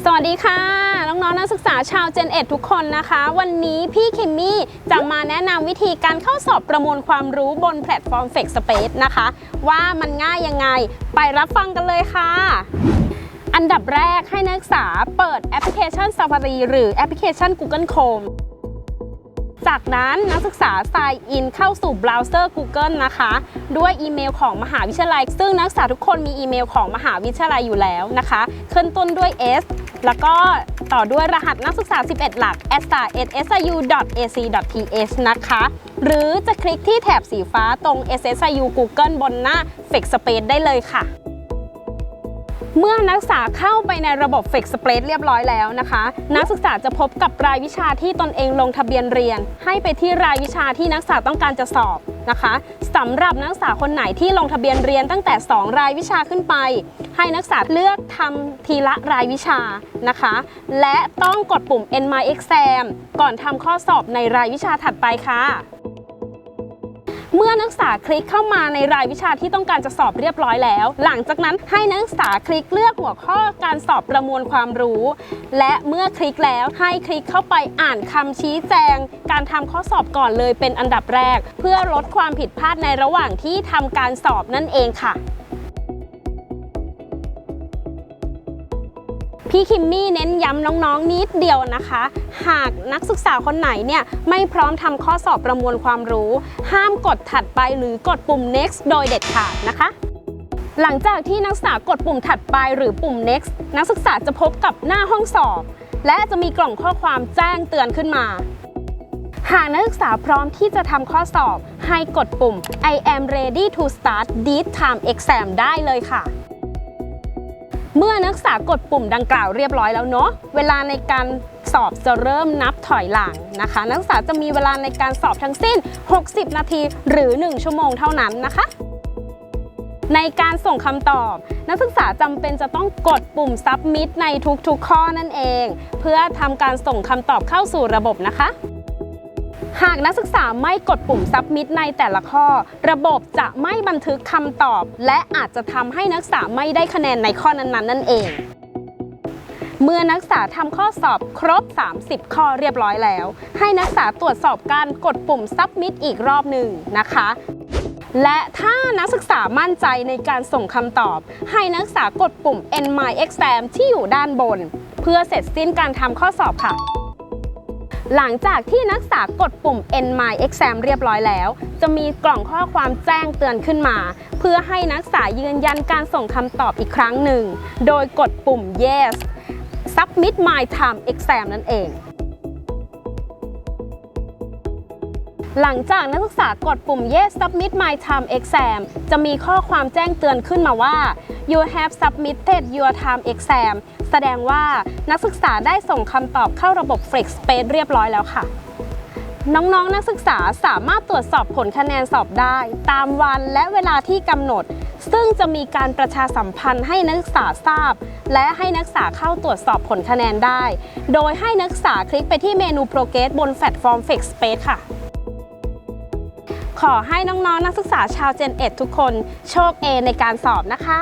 สวัสดีค่ะ น้องๆนักศึกษาชาว Gen 1ทุกคนนะคะ วันนี้พี่คิมมี่จะมาแนะนำวิธีการเข้าสอบประมวลความรู้บนแพลตฟอร์ม f a k e Space นะคะ ว่ามันง่ายยังไงไปรับฟังกันเลยค่ะ อันดับแรกให้นักศึกษาเปิดแอปพลิเคชัน Safari หรือแอปพลิเคชัน Google Chrome จากนั้นนักศึกษา sign in เข้าสู่เบราว์เซอร์ Google นะคะ ด้วยอีเมลของมหาวิทยาลัย ซึ่งนักศึกษาทุกคนมีอีเมลของมหาวิทยาลัยอยู่แล้วนะคะ ขึ้นต้นด้วย S แล้วก็ต่อด้วยรหัสนักศึกษา 11 หลัก s t a s s u a c t h นะคะ หรือจะคลิกที่แถบสีฟ้าตรง SSIU Google บนหน้า f a k e Space ได้เลยค่ะ เมื่อนักศึกษาเข้าไปในระบบ f a k e Space เรียบร้อยแล้วนะคะ นักศึกษาจะพบกับรายวิชาที่ตนเองลงทะเบียนเรียน ให้ไปที่รายวิชาที่นักศึกษาต้องการจะสอบ นะคะสำหรับนักศึกษาคนไหนที่ลงทะเบียนเรียนตั้งแต่ 2 รายวิชาขึ้นไป ให้นักศึกษาเลือกทำทีละรายวิชานะคะ และต้องกดปุ่ม End My Exam ก่อนทำข้อสอบในรายวิชาถัดไปค่ะ เมื่อนักศึกษาคลิกเข้ามาในรายวิชาที่ต้องการจะสอบเรียบร้อยแล้ว หลังจากนั้นให้นักศึกษาคลิกเลือกหัวข้อการสอบประมวลความรู้ และเมื่อคลิกแล้วให้คลิกเข้าไปอ่านคำชี้แจง การทำข้อสอบก่อนเลยเป็นอันดับแรก เพื่อลดความผิดพลาดในระหว่างที่ทำการสอบนั่นเองค่ะ พี่คิมมี่เน้นย้ำน้องๆนิดเดียวนะคะ หากนักศึกษาคนไหนเนี่ยไม่พร้อมทำข้อสอบประมวลความรู้ ห้ามกดถัดไปหรือกดปุ่ม next โดยเด็ดขาดนะคะหลังจากที่นักศึกษากดปุ่มถัดไปหรือปุ่ม next นักศึกษาจะพบกับหน้าห้องสอบ และจะมีกล่องข้อความแจ้งเตือนขึ้นมา หากนักศึกษาพร้อมที่จะทำข้อสอบ ให้กดปุ่ม I am ready to start this time exam ได้เลยค่ะ เมื่อนักศึกษากดปุ่มดังกล่าวเรียบร้อยแล้วเนาะเวลาในการสอบจะเริ่มนับถอยหลังนะคะ นักศึกษาจะมีเวลาในการสอบทั้งสิ้น 60 นาทีหรือ 1 ชั่วโมงเท่านั้นนะคะ ในการส่งคำตอบ นักศึกษาจำเป็นจะต้องกดปุ่ม submit ในทุกๆ ข้อนั่นเอง เพื่อทำการส่งคำตอบเข้าสู่ระบบนะคะ หากนักศึกษาไม่กดปุ่ม submit ในแต่ละข้อ ระบบจะไม่บันทึกคำตอบ และอาจจะทำให้นักศึกษาไม่ได้คะแนนในข้อนั้นๆ นั่นเอง เมื่อนักศึกษาทำข้อสอบครบ 30 ข้อเรียบร้อยแล้ว ให้นักศึกษาตรวจสอบการกดปุ่ม submit อีกรอบหนึ่งนะคะและถ้านักศึกษามั่นใจในการส่งคำตอบ ให้นักศึกษากดปุ่ม End My Exam ที่อยู่ด้านบน เพื่อเสร็จสิ้นการทำข้อสอบค่ะ หลังจากที่นักศึกษากดปุ่ม End My Exam เรียบร้อยแล้ว จะมีกล่องข้อความแจ้งเตือนขึ้นมา เพื่อให้นักศึกษายืนยันการส่งคำตอบอีกครั้งหนึ่ง โดยกดปุ่ม Yes Submit My Time Exam นั่นเอง หลังจากนักศึกษากดปุ่ม Yes Submit My Time Exam จะมีข้อความแจ้งเตือนขึ้นมาว่า You have submitted your time exam แสดงว่านักศึกษาได้ส่งคำตอบเข้าระบบ Flex Space เรียบร้อยแล้วค่ะ น้องๆนนักศึกษาสามารถตรวจสอบผลคะแนนสอบได้ ตามวันและเวลาที่กำหนด ซึ่งจะมีการประชาสัมพันธ์ให้นักศึกษาทราบ และให้นักศึกษาเข้าตรวจสอบผลคะแนนได้ โดยให้นักศึกษาคลิกไปที่เมนู Progress บนแพลตฟอร์ม Flex Space ค่ะ ขอให้น้องๆนนักศึกษาชาว Gen 1ทุกคนโชคเอในการสอบนะคะ